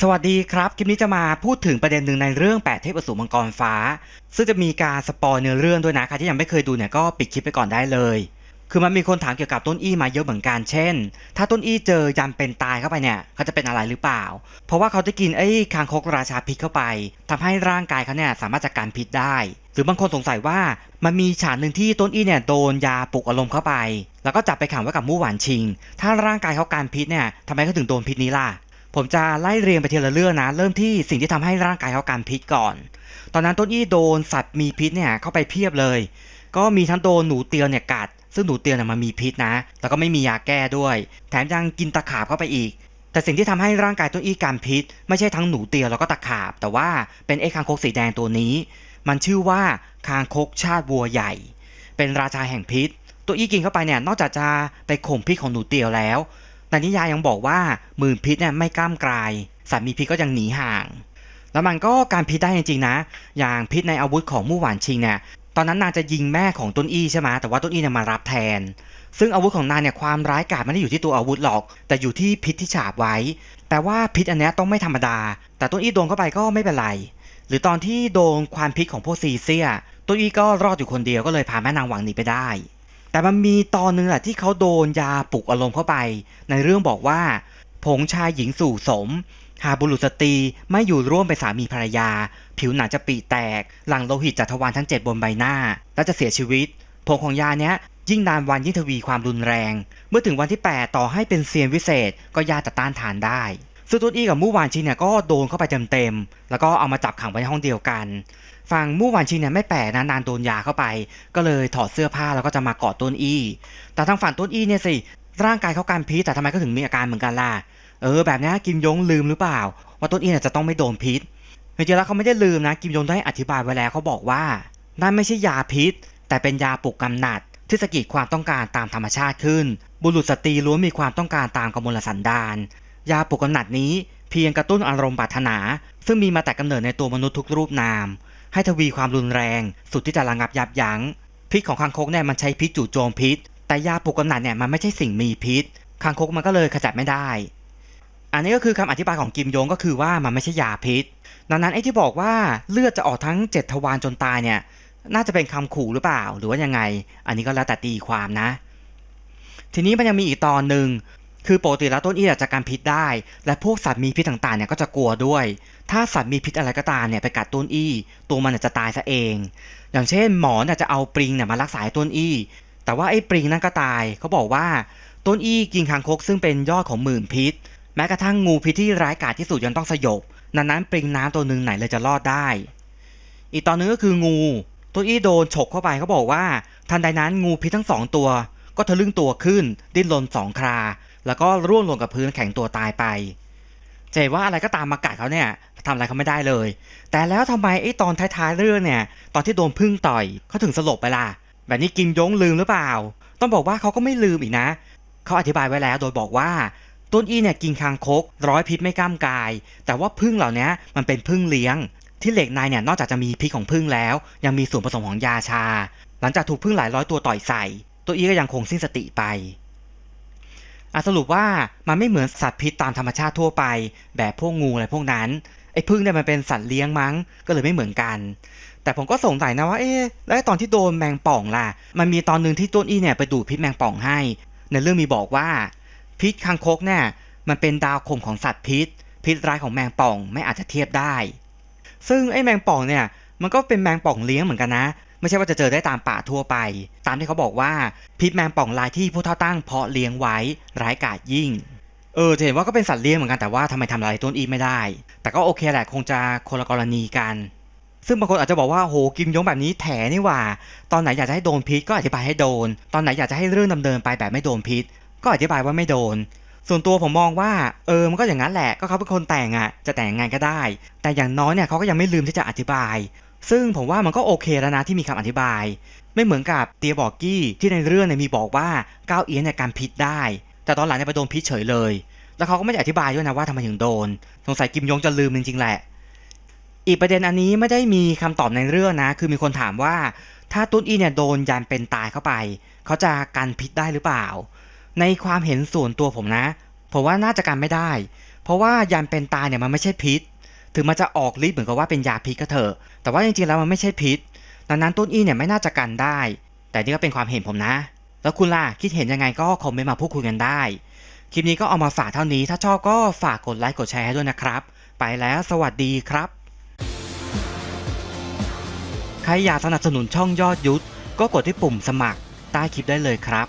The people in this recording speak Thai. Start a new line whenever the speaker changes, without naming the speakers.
สวัสดีครับ คลิปนี้จะมาพูดถึงประเด็นหนึ่งในเรื่อง 8 เทพอสูรมังกรฟ้า ซึ่งจะมีการสปอยเนื้อเรื่องด้วยนะใครที่ยังไม่เคยดูเนี่ยก็ปิดคลิปไปก่อนได้เลย คือมันมีคนถามเกี่ยวกับต้นอี้มาเยอะเหมือนกัน เช่น ถ้าต้นอี้เจอยันเป็นตายเข้าไปเนี่ยเขาจะเป็นอะไรหรือเปล่า เพราะว่าเขาจะกินไอ้คางคกราชาพิษเข้าไปทำให้ร่างกายเขาเนี่ยสามารถจัดการพิษได้ หรือบางคนสงสัยว่ามันมีฉากหนึ่งที่ต้นอี้เนี่ยโดนยาปลุกอารมณ์เข้าไป แล้วก็จับไปขังไว้กับมู่หวานชิง ถ้าร่างกายเขาการพิษเนี่ยทำไมเขาถึงโดนพิษนี้ล่ะ ผมจะไล่เรียงไปทีละเรื่องนะ เริ่มที่สิ่งที่ทำให้ร่างกายเขาการพิษก่อน ตอนนั้นต้นอี้โดนสัตว์มีพิษเนี่ยเข้าไปเพียบเลย ก็มีทั้งโดนหนูเตียวเนี่ยกัด ซึ่งหนูเตียวเนี่ยมันมีพิษนะ แล้วก็ไม่มียาแก้ด้วย แถมยังกินตะขาบเข้าไปอีก แต่สิ่งที่ทำให้ร่างกายต้นอี้การพิษ ไม่ใช่ทั้งหนูเตียวแล้วก็ตะขาบ แต่ว่าเป็นไอ้คางคกสีแดงตัวนี้ มันชื่อว่าคางคกชาติวัวใหญ่ เป็นราชาแห่งพิษ ตัวอี้กินเข้าไปเนี่ยนอกจากจะไปข่มพิษของหนูเตียวแล้ว แต่นิยายยังบอกว่าหมื่นพิษเนี่ยไม่กล้ามกลายสัตว์มีพิษก็ยังหนีห่าง แล้วมันก็การพิษได้จริงๆนะ อย่างพิษในอาวุธของมู่หวานชิงเนี่ยตอนนั้นนางจะยิงแม่ของต้นอี้ใช่ไหมแต่ว่าต้นอี้เนี่ยมารับแทน ซึ่งอาวุธของนางเนี่ยความร้ายกาจไม่ได้อยู่ที่ตัวอาวุธหรอก แต่อยู่ที่พิษที่ฉาบไว้ แต่ว่าพิษอันนี้ต้องไม่ธรรมดา แต่ต้นอี้โดนเข้าไปก็ไม่เป็นไร หรือตอนที่โดนความพิษของพวกซีเซียต้นอี้ก็รอดอยู่คนเดียวก็เลยพาแม่นางหวังหนีไปได้ แต่มันมีตอนนึงแหละที่เขาโดนยาปลุกอารมณ์เข้าไป ในเรื่องบอกว่า ผงชายหญิงสู่สม หาบุรุษสตรีไม่อยู่ร่วมเป็นสามีภรรยา ผิวหนังจะปีแตก หลังโลหิตจากทวารทั้งเจ็ดบนใบหน้า และจะเสียชีวิต ผงของยาเนี้ยยิ่งนานวันยิ่งทวีความรุนแรง เมื่อถึงวันที่ 8 ต่อให้เป็นเซียนวิเศษ ก็ยาจะต้านทานได้ ซึ่งตุนอี้กับมู่หวานชินเนี่ยก็โดนเข้าไปเต็มๆ แล้วก็เอามาจับขังไว้ในห้องเดียวกันฝั่งมู่หวานชินเนี่ยไม่แปลกนะนานโดนยาเข้าไป ก็เลยถอดเสื้อผ้าแล้วก็จะมากอดต้นอี้ แต่ทางฝั่งต้นอี้เนี่ยสิ ร่างกายเขาการพิษแต่ทำไมก็ถึงมีอาการเหมือนกันล่ะ เออแบบนี้กิมยงลืมหรือเปล่า ว่าต้นอี้เนี่ยจะต้องไม่โดนพิษจริงๆแล้วเขาไม่ได้ลืมนะ กิมยงได้อธิบายไว้แล้วเขาบอกว่า นั่นไม่ใช่ยาพิษ แต่เป็นยาปลุกกำหนัดที่สะกิดความต้องการตามธรรมชาติขึ้น บุรุษสตรีล้วนมีความต้องการตามกมลสันดาน ยาปลุกกำหนัดนี้เพียงกระตุ้นอารมณ์ปรารถนา ซึ่งมีมาแต่กำเนิดในตัวมนุษย์ทุกรูปนาม ให้ทวีความรุนแรง สุดที่จะระงับยับยั้ง พิษของคางคกเนี่ยมันใช้พิษจู่โจมพิษ แต่ยาปลุกกำหนัดเนี่ยมันไม่ใช่สิ่งมีพิษคางคกมันก็เลยขจัดไม่ได้ อันนี้ก็คือคำอธิบายของกิมยงก็คือว่ามันไม่ใช่ยาพิษ ดังนั้นไอ้ที่บอกว่าเลือดจะออกทั้งเจ็ดทวารจนตายเนี่ย น่าจะเป็นคำขู่หรือเปล่า หรือว่ายังไง อันนี้ก็แล้วแต่ตีความนะ ทีนี้มันยังมีอีกตอนหนึ่ง คือปกติแล้วต้นอี้จะการพิษได้ และพวกสัตว์มีพิษต่างๆเนี่ยก็จะกลัวด้วย ถ้าสัตว์มีพิษอะไรก็ตามเนี่ยไปกัดต้นอี้ ตัวมันจะตายซะเอง อย่างเช่น หมอเนี่ยจะเอาปริงเนี่ยมารักษาต้นอี้ แต่ว่าไอ้ปริงนั่นก็ตายเขาบอกว่าต้นอี้กินคางคกซึ่งเป็นยอดของหมื่นพิษ แม้กระทั่งงูพิษที่ร้ายกาจที่สุดยังต้องสยบดังนั้นปริงน้ำตัวหนึ่งไหนเลยจะรอดได้ อีกตอนนึงก็คืองูต้นอี้โดนฉกเข้าไปเขาบอกว่า ทันใดนั้นงูพิษทั้งสองตัว ก็ทะลึ่งตัวขึ้น ดิ้นรนสองครา แล้วก็ร่วงลงกับพื้นแข็งตัวตายไปจะเห็นว่าอะไรก็ตามมากัดเขาเนี่ยทำอะไรเขาไม่ได้เลย แต่แล้วทำไมไอ้ตอนท้ายๆเรื่องเนี่ย ตอนที่โดนพึ่งต่อยเขาถึงสลบไปล่ะ แบบนี้กิมยงลืมหรือเปล่า ต้องบอกว่าเขาก็ไม่ลืมอีกนะ เขาอธิบายไว้แล้วโดยบอกว่าต้นอี้เนี่ยกินคางคก ร้อยพิษไม่กล้ามกาย แต่ว่าพึ่งเหล่านี้มันเป็นพึ่งเลี้ยง ที่เหล็กในเนี่ยนอกจากจะมีพิษของพึ่งแล้ว ยังมีส่วนผสมของยาชา หลังจากถูกพึ่งหลายร้อยตัวต่อยใส่ ตัวอี้ก็ยังคงสิ้นสติไป อะสรุปว่ามันไม่เหมือนสัตว์พิษตามธรรมชาติทั่วไป แบบพวกงูอะไรพวกนั้นไอ้พึ่งเนี่ยมันเป็นสัตว์เลี้ยงมั้งก็เลยไม่เหมือนกัน แต่ผมก็สงสัยนะว่าเอ๊ะแล้วตอนที่โดนแมงป่องล่ะ มันมีตอนหนึ่งที่ต้นอี้เนี่ยไปดูดพิษแมงป่องให้ ในเรื่องมีบอกว่า พิษคางคกเนี่ยมันเป็นดาวข่มของสัตว์พิษ พิษร้ายของแมงป่องไม่อาจจะเทียบได้ ซึ่งไอ้แมงป่องเนี่ยมันก็เป็นแมงป่องเลี้ยงเหมือนกันนะ ไม่ใช่ว่าจะเจอได้ตามป่าทั่วไป ตามที่เขาบอกว่าพิษแมงป่องลายที่ผู้เท่าตั้งเพาะเลี้ยงไว้ร้ายกาจยิ่งเออจะเห็นว่าก็เป็นสัตว์เลี้ยงเหมือนกันแต่ว่าทำไมทำลายต้นอีไม่ได้ แต่ก็โอเคแหละคงจะคนละกรณีกัน ซึ่งบางคนอาจจะบอกว่าโหกิมยงแบบนี้แถนี่หว่า ตอนไหนอยากจะให้โดนพิษก็อธิบายให้โดน ตอนไหนอยากจะให้เรื่องดำเนินไปแบบไม่โดนพิษ ก็อธิบายว่าไม่โดน ส่วนตัวผมมองว่าเออมันก็อย่างนั้นแหละก็เขาเป็นคนแต่งอะจะแต่งงานก็ได้ แต่อย่างน้อยเนี่ยเขาก็ยังไม่ลืมที่จะอธิบาย ซึ่งผมว่ามันก็โอเคแล้วนะที่มีคำอธิบาย ไม่เหมือนกับเตียบอกกี้ที่ในเรื่องเนี่ยมีบอกว่าก้าวเอียนในการพิษได้ แต่ตอนหลังเนี่ยไปโดนพิษเฉยเลย แล้วเขาก็ไม่ได้อธิบายด้วยนะว่าทำไมถึงโดน สงสัยกิมยงจะลืมจริงๆแหละ อีกประเด็นอันนี้ไม่ได้มีคำตอบในเรื่องนะ คือมีคนถามว่าถ้าตุ้นอีเนี่ยโดนยันเป็นตายเข้าไป เขาจะกันพิษได้หรือเปล่า ในความเห็นส่วนตัวผมนะ ผมว่าน่าจะกันไม่ได้ เพราะว่ายานเป็นตายเนี่ยมันไม่ใช่พิษ ถึงมันจะออกฤทธิ์เหมือนกับว่าเป็นยาพิษก็เถอะ แต่ว่าจริงๆแล้วมันไม่ใช่พิษ ดังนั้นต้นอี้เนี่ยไม่น่าจะกันได้ แต่นี่ก็เป็นความเห็นผมนะ แล้วคุณล่ะคิดเห็นยังไงก็คอมเมนต์มาพูดคุยกันได้ คลิปนี้ก็เอามาฝากเท่านี้ ถ้าชอบก็ฝากกดไลค์กดแชร์ให้ด้วยนะครับ ไปแล้วสวัสดีครับ ใครอยากสนับสนุนช่องยอดยุทธก็กดที่ปุ่มสมัครใต้คลิปได้เลยครับ